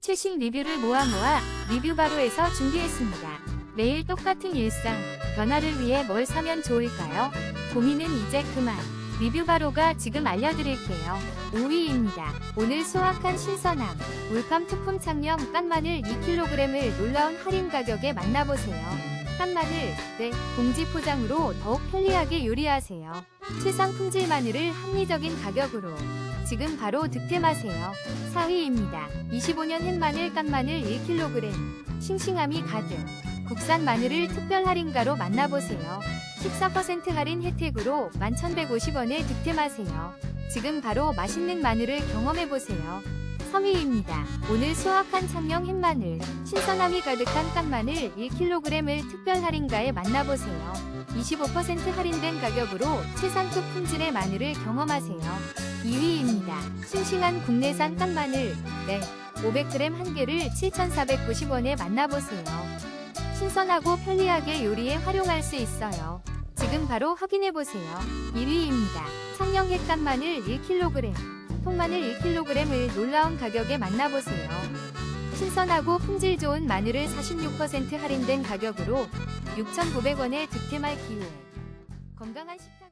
최신 리뷰를 모아 모아 리뷰 바로에서 준비했습니다. 매일 똑같은 일상, 변화를 위해 뭘 사면 좋을까요? 고민은 이제 그만. 리뷰 바로가 지금 알려드릴게요. 5위입니다. 오늘 수확한 신선함, 울팜 투품 창녕 깐마늘 2kg을 놀라운 할인 가격에 만나보세요. 깐마늘, 네, 봉지 포장으로 더욱 편리하게 요리하세요. 최상 품질 마늘을 합리적인 가격으로 지금 바로 득템하세요. 4위입니다. 25년 햇마늘 깐마늘 1kg 싱싱함이 가득 국산 마늘을 특별 할인가로 만나보세요. 14% 할인 혜택으로 11,150원에 득템하세요. 지금 바로 맛있는 마늘을 경험해보세요. 3위입니다. 오늘 수확한 창녕 햇마늘, 신선함이 가득한 깐마늘 1kg을 특별 할인가에 만나보세요. 25% 할인된 가격으로 최상급 품질의 마늘을 경험하세요. 2위입니다. 싱싱한 국내산 깐마늘, 네, 500g 한 개를 7,490원에 만나보세요. 신선하고 편리하게 요리에 활용할 수 있어요. 지금 바로 확인해보세요. 1위입니다. 청령 햇간마늘 1kg, 통마늘 1kg을 놀라운 가격에 만나보세요. 신선하고 품질 좋은 마늘을 46% 할인된 가격으로 6,900원에 득템할 기회. 건강한 식탁을